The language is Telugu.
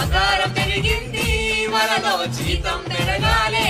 ఆధారం పెరిగింది మనలో జీతం పెరగాలే.